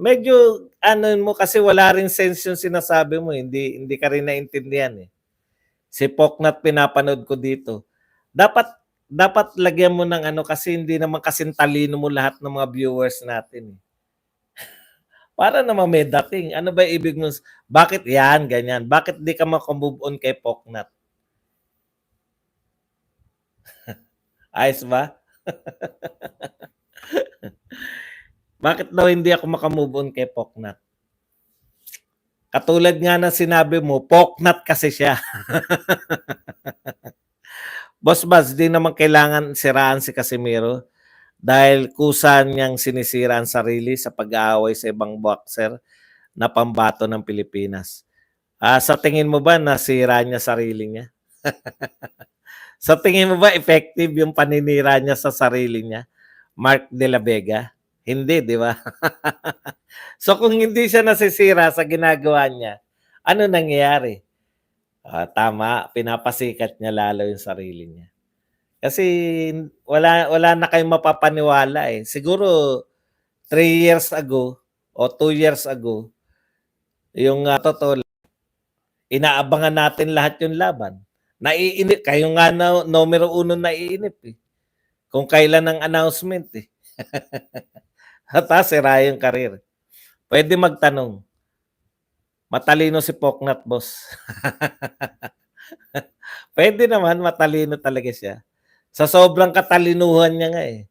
Medyo ano mo kasi wala ring sense yung sinasabi mo, eh, hindi hindi ka rin naintindihan, eh. Si Poknat pinapanood ko dito. Dapat dapat lagyan mo ng ano kasi hindi naman kasing talino mo lahat ng mga viewers natin, eh. Para naman may dating. Ano ba ibig mo bakit yan, ganyan? Bakit di ka maka-move on kay Poknat? Ayos ba? Bakit daw hindi ako maka-move on kay Poknat? Katulad nga ng sinabi mo, Poknat kasi siya. Boss Baz, di naman kailangan siraan si Casimiro dahil kusa niyang sinisira ang sarili sa pag-aaway sa ibang boxer na pambato ng Pilipinas. Ah, sa tingin mo ba nasira niya sarili niya? sa tingin mo ba effective yung paninira niya sa sarili niya? Mark De La Vega? Hindi, di ba? so kung hindi siya nasisira sa ginagawa niya, ano nangyayari? Ah, tama, pinapasikat niya lalo yung sarili niya. Kasi wala wala na kayong mapapaniwala eh. Siguro 3 years ago o 2 years ago, yung uh, totoo inaabangan natin lahat yung laban. Naiinip, kayo nga na numero uno naiinip eh. Kung kailan ang announcement eh. Hata sira yung karir. Pwede magtanong. Matalino si Poknat, boss. Pwede naman, matalino talaga siya. Sa sobrang katalinuhan niya nga eh.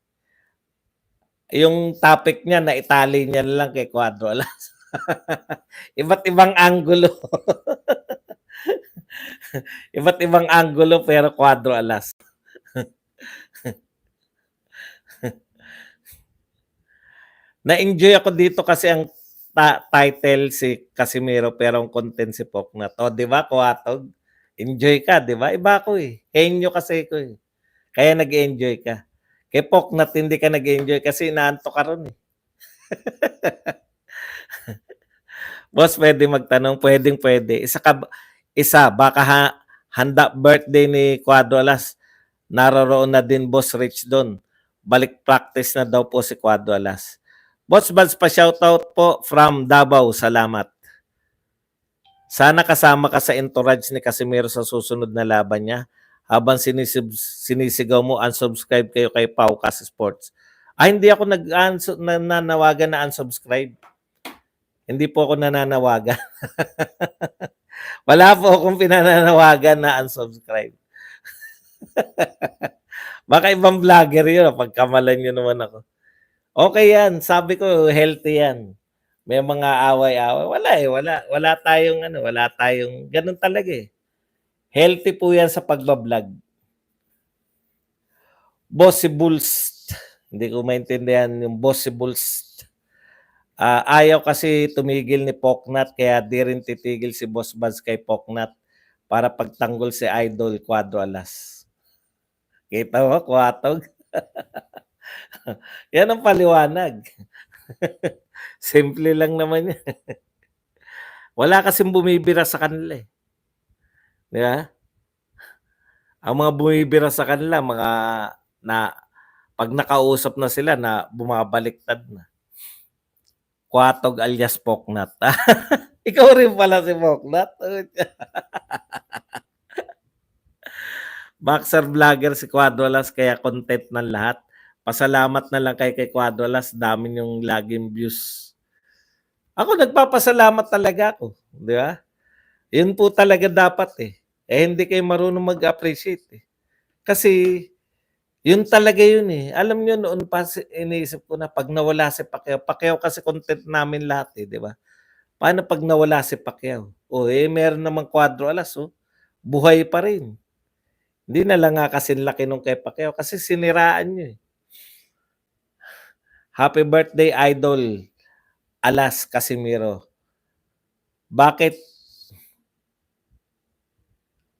Yung topic niya, na itali niya lang kay Quadro Alas. Iba't ibang angulo. Iba't ibang angulo pero Quadro Alas. Na-enjoy ako dito kasi ang ta- title si Casimiro pero ang content si Poknat. O, di ba, Kuwatog? Enjoy ka, di ba? Iba ko eh. Henyo kasi ko eh. Kaya nag-enjoy ka. Kay Poknat hindi ka nag-enjoy kasi inaanto ka ron eh. Boss, pwede magtanong, pwedeng pwede. Isa ka, isa, baka ha, handa birthday ni Quadrolas. Naroroon na din Boss Rich doon. Balik practice na daw po si Quadrolas. Boss Buds pa shoutout po from Davao. Salamat. Sana kasama ka sa entourage ni Casimiro sa susunod na laban niya. Habang sinisib, sinisigaw mo, unsubscribe kayo kay Pau Kasi Sports. Ah, hindi ako nag nananawagan na unsubscribe. Hindi po ako nananawagan. Wala po akong pinananawagan na unsubscribe. Baka ibang vlogger yun. Pagkamalan nyo naman ako. Okay yan. Sabi ko, healthy yan. May mga away-away. Wala eh. Wala, wala tayong ano, wala tayong, ganun talaga eh. Healthy po yan sa pagbablog. Bossibles. Hindi ko maintindihan yung bossibles. Uh, ayaw kasi tumigil ni Poknat kaya di rin titigil si Boss Buzz kay Poknat para pagtanggol si Idol Quadro Alas. Kita mo, kuwatog? yan ang paliwanag. Simple lang naman yan. Wala kasing bumibira sa kanila eh. Di ba? Ang mga bumibira sa kanila, mga na pag nakausap na sila na bumabaliktad na. Kwatog alias Poknat. Ikaw rin pala si Poknat. Boxer vlogger si Quadrolas kaya content ng lahat. Pasalamat na lang kay kay Quadrolas, dami yung laging views. Ako nagpapasalamat talaga ako, di ba? Yun po talaga dapat eh. Eh hindi kayo marunong mag-appreciate eh. Kasi yun talaga yun eh. Alam niyo noon pa iniisip ko na pag nawala si Pacquiao, Pacquiao kasi content namin lahat eh, di ba? Paano pag nawala si Pacquiao? O eh meron namang kwadro alas oh. Buhay pa rin. Hindi na lang nga kasi laki nung kay Pacquiao kasi siniraan niyo eh. Happy birthday idol Alas Casimiro. Bakit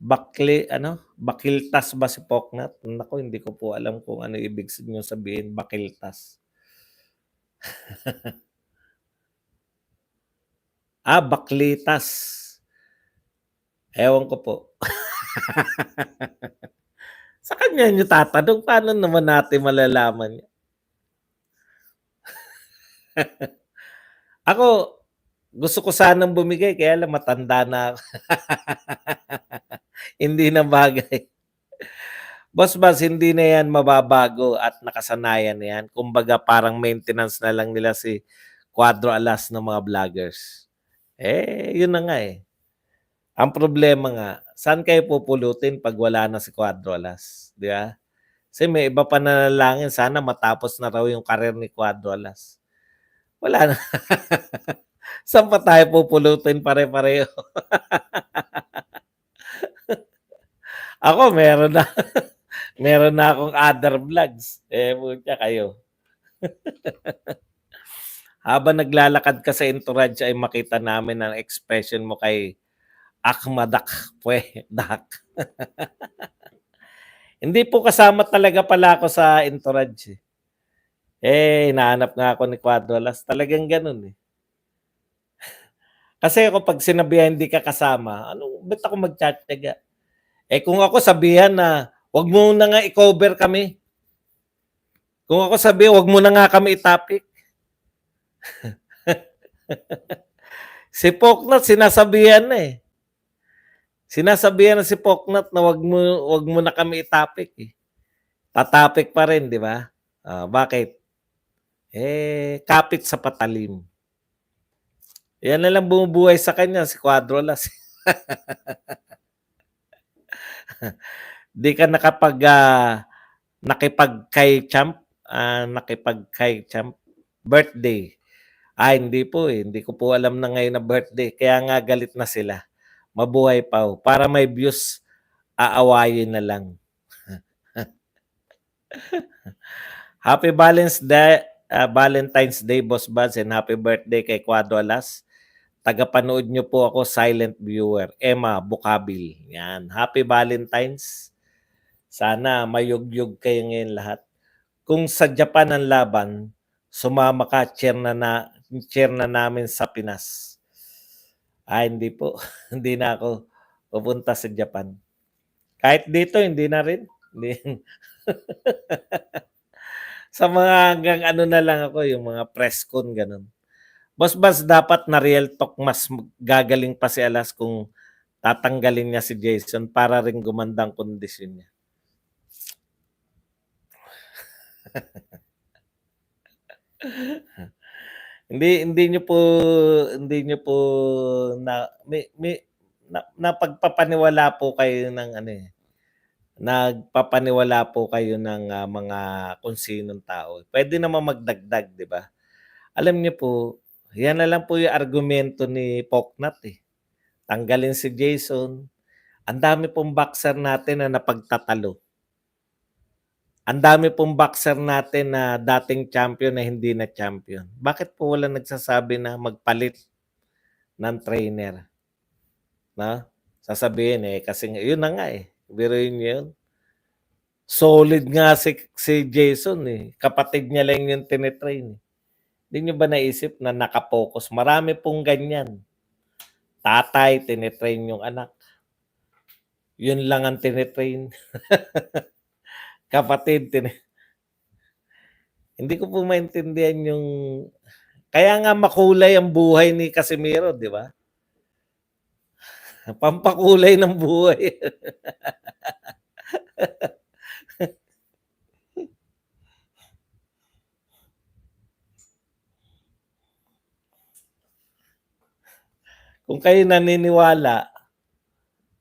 bakli ano bakiltas ba si Poknat? Nako, hindi ko po alam kung ano ibig niyo sabihin bakiltas. ah, baklitas. Ewan ko po. Sa kanya niyo tatanong, paano naman natin malalaman? Ako, gusto ko sanang bumigay kaya lang matanda na ako. Hindi na bagay. Boss Baz, hindi na yan mababago at nakasanayan na yan. Kumbaga parang maintenance na lang nila si Cuadro Alas ng mga vloggers. Eh, yun na nga eh. Ang problema nga, saan kayo pupulutin pag wala na si Cuadro Alas? Di ba? Kasi may iba pa nanalangin, sana matapos na raw yung karir ni Cuadro Alas. Wala na. Saan pa tayo pupulutin pare-pareho? Ako meron na. meron na akong other vlogs. Eh, putya kayo. Habang naglalakad ka sa entourage ay makita namin ang expression mo kay Akmadak pwe dak. Hindi po kasama talaga pala ako sa entourage. Eh, hinahanap nga ako ni Quadrolas. Talagang ganun eh. Kasi ako pag sinabihan hindi ka kasama, ano, ba't ako magtsatsaga? Eh kung ako sabihan na, wag mo na nga i-cover kami. Kung ako sabihan, wag mo na nga kami itapik. si Poknat sinasabihan na eh. Sinasabihan na si Poknat na wag mo wag mo na kami itapik eh. Tatapik pa rin, di ba? Uh, bakit? Eh, kapit sa patalim. Yan na lang bumubuhay sa kanya, si Quadrolas. Di ka nakapag uh, nakipag kay champ, uh, nakipag kay champ birthday. Ah, hindi po eh. Hindi ko po alam na ngayon na birthday. Kaya nga galit na sila mabuhay pa ho. Para may views, aawayin na lang. happy Valentine's Day, uh, Valentine's Day, Boss Buds, and happy birthday kay Quadro Alas. Tagapanood nyo po ako, silent viewer. Emma Bukabil. Yan. Happy Valentine's. Sana mayugyug kayo ngayon lahat. Kung sa Japan ang laban, sumama ka, cheer na, na, cheer na namin sa Pinas. Ah, hindi po. hindi na ako pupunta sa Japan. Kahit dito, hindi na rin. Hindi. sa mga hanggang ano na lang ako, yung mga press con, ganun. Boss Bas, dapat na real talk mas gagaling pa si Alas kung tatanggalin niya si Jason para rin gumandang kondisyon niya. Hindi hindi niyo po hindi niyo po na may may na, napagpapaniwala po kayo ng ano eh. Nagpapaniwala po kayo ng uh, mga kung sinong tao. Pwede naman magdagdag, 'di ba? Alam niyo po, yan na lang po yung argumento ni Poknat eh. Tanggalin si Jason. Ang dami pong boxer natin na napagtatalo ang dami pong boxer natin na dating champion na hindi na champion. Bakit po wala nagsasabi na magpalit ng trainer? Na? Sasabihin eh, kasi yun na nga eh. Biruin niyo yun. Solid nga si, si Jason eh. Kapatid niya lang yung tinitrain eh. Hindi niyo ba naisip na nakapokus? Marami pong ganyan. Tatay, tinitrain yung anak. Yun lang ang tinitrain. kapatid. Tin- Hindi ko po maintindihan yung... Kaya nga makulay ang buhay ni Casimiro, di ba? Pampakulay ng buhay. Kung kayo naniniwala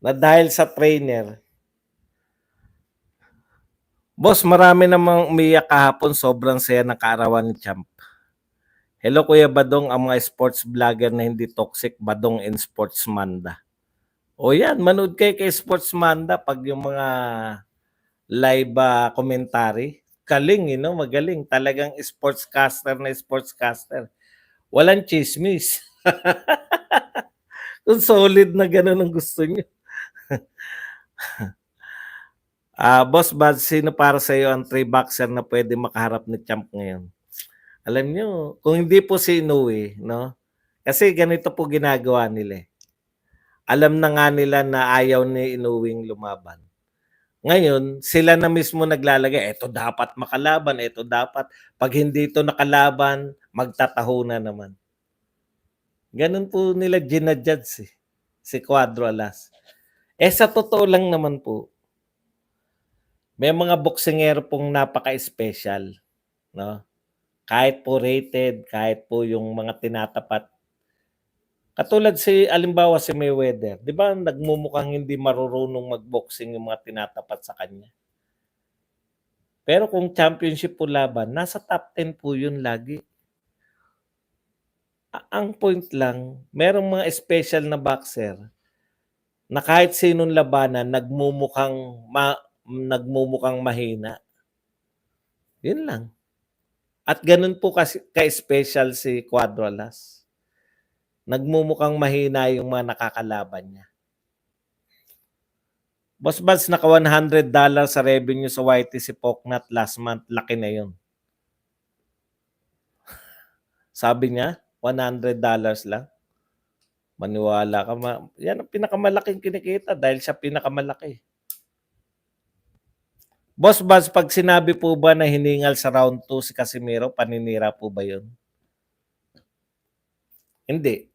na dahil sa trainer, Boss, marami namang umiyak kahapon. Sobrang saya ng kaarawan ni Champ. Hello Kuya Badong, ang mga sports vlogger na hindi toxic, Badong and Sports Manda. O yan, manood kayo kay Sports Manda pag yung mga live uh, commentary. Kaling, you know, magaling. Talagang sportscaster na sportscaster. Walang chismis. Kung solid na gano'n ang gusto niyo. Ah, Boss Bad, sino para sa iyo ang three boxer na pwede makaharap ni Champ ngayon? Alam niyo, kung hindi po si Inoue, no? Kasi ganito po ginagawa nila. Eh. Alam na nga nila na ayaw ni Inoue lumaban. Ngayon, sila na mismo naglalagay, ito dapat makalaban, ito dapat. Pag hindi ito nakalaban, magtataho na naman. Ganun po nila ginajudge eh, si Cuadro Alas. Eh sa totoo lang naman po, may mga boksingero pong napaka-special, no? Kahit po rated, kahit po yung mga tinatapat. Katulad si alimbawa si Mayweather, 'di ba nagmumukhang hindi marurunong magboxing yung mga tinatapat sa kanya. Pero kung championship po laban, nasa top 10 po yun lagi. Ang point lang, merong mga special na boxer na kahit sinong labanan nagmumukhang ma, nagmumukhang mahina. Yun lang. At ganun po kasi ka-special si Quadralas. Nagmumukhang mahina yung mga nakakalaban niya. Boss Buds, naka $100 sa revenue sa YT si Poknat last month. Laki na yun. Sabi niya, $100 lang. Maniwala ka. Ma- yan ang pinakamalaking kinikita dahil siya pinakamalaki. Boss Buzz, pag sinabi po ba na hiningal sa round 2 si Casimiro, paninira po ba yun? Hindi.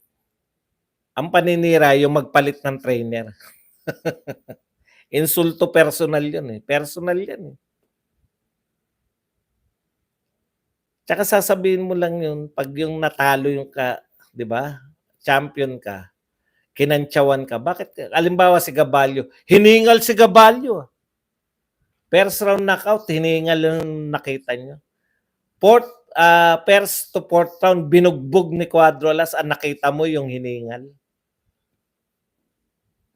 Ang paninira, yung magpalit ng trainer. Insulto personal yun eh. Personal yan eh. Tsaka sasabihin mo lang yun, pag yung natalo yung ka, di ba? Champion ka, kinantsawan ka. Bakit? Alimbawa si Gabalyo, hiningal si Gabalyo. ah. First round knockout, hiningal yung nakita nyo. Fourth, ah, first to fourth round, binugbog ni Quadrolas, ang nakita mo yung hiningal.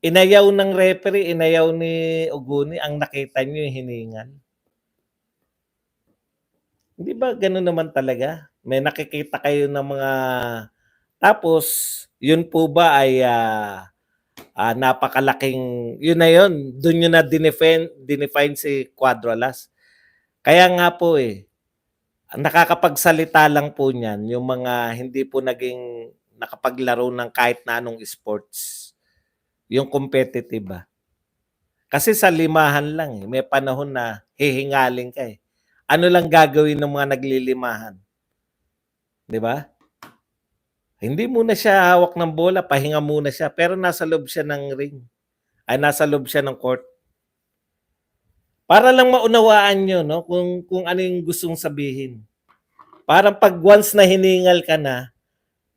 Inayaw ng referee, inayaw ni Oguni, ang nakita nyo yung hiningal. Hindi ba gano'n naman talaga? May nakikita kayo ng mga tapos yun po ba ay ah, ah, napakalaking yun na yun, doon yun na dinefine, dinefine si Quadralas. Kaya nga po eh, nakakapagsalita lang po niyan yung mga hindi po naging nakapaglaro ng kahit na anong sports. Yung competitive ba. Kasi sa limahan lang eh, may panahon na hihingaling ka eh ano lang gagawin ng mga naglilimahan? 'Di ba? Hindi muna siya hawak ng bola, pahinga muna siya, pero nasa loob siya ng ring. Ay nasa loob siya ng court. Para lang maunawaan nyo, no, kung kung ano yung gustong sabihin. Parang pag once na hiningal ka na,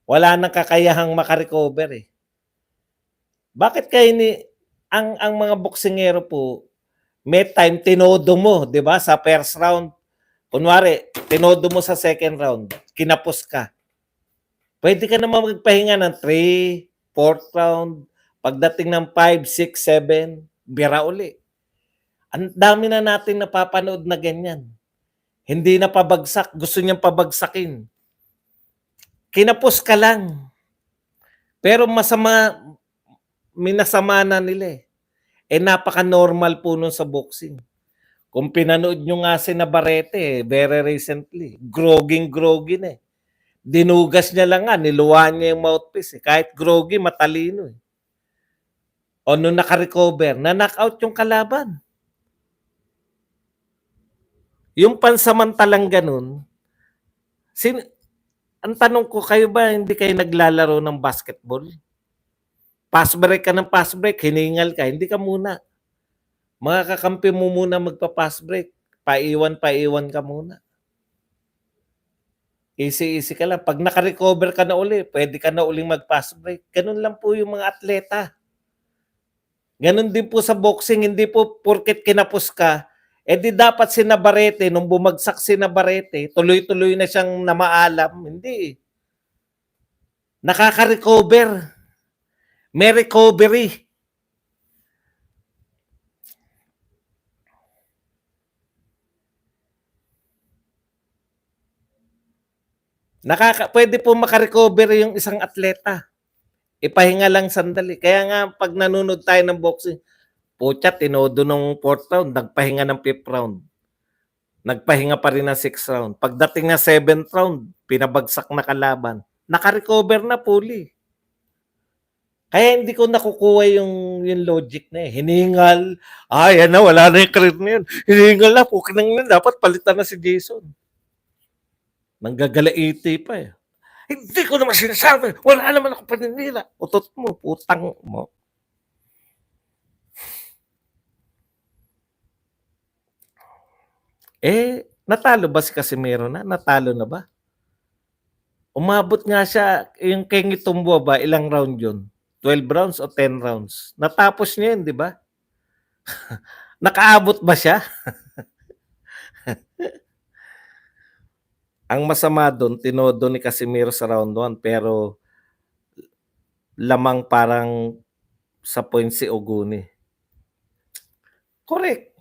wala nang kakayahang makarecover eh. Bakit kaya ni ang ang mga boksingero po may time tinodo mo, 'di ba? Sa first round, Kunwari, tinodo mo sa second round, kinapos ka. Pwede ka naman magpahinga ng 3, 4th round, pagdating ng 5, 6, 7, bira uli. Ang dami na natin napapanood na ganyan. Hindi na pabagsak, gusto niyang pabagsakin. Kinapos ka lang. Pero masama, minasama na nila eh. Eh napaka-normal po nun sa boxing. Kung pinanood nyo nga si Navarrete, eh, very recently, groging-groggy na eh. Dinugas niya lang nga, niluwan niya yung mouthpiece. Eh. Kahit groggy, matalino eh. O nung nakarecover, na-knockout yung kalaban. Yung pansamantalang ganun, sin ang tanong ko, kayo ba hindi kayo naglalaro ng basketball? Pass break ka ng pass break, hiningal ka, hindi ka muna. Mga kakampi mo muna magpa-pass break. Paiwan, paiwan ka muna. Easy-easy ka lang. Pag nakarecover ka na uli, pwede ka na uling mag-pass break. Ganun lang po yung mga atleta. Ganun din po sa boxing. Hindi po porket kinapos ka, eh di dapat si Navarrete, nung bumagsak si Navarrete, tuloy-tuloy na siyang namaalam. Hindi. Nakaka-recover. May recovery. Nakaka pwede po makarecover yung isang atleta. Ipahinga lang sandali. Kaya nga pag nanonood tayo ng boxing, putya, tinodo nung fourth round, nagpahinga ng fifth round. Nagpahinga pa rin ng sixth round. Pagdating na seventh round, pinabagsak na kalaban. Nakarecover na puli. Kaya hindi ko nakukuha yung, yung logic na eh. Hiningal. Ah, yan na, wala na yung career na yun. Hiningal na, pukin na. Dapat palitan na si Jason. Nanggagalaiti pa eh. Hindi ko naman sinasabi. Wala naman ako paninira. Utot mo, putang mo. Eh, natalo ba si Casimiro na? Natalo na ba? Umabot nga siya, yung kay Ngitumbo ba, ilang round yun? 12 rounds o 10 rounds? Natapos niya yun, di ba? Nakaabot ba siya? Ang masama doon, tinodo ni Casimiro sa round 1 pero lamang parang sa points si Oguni. Correct.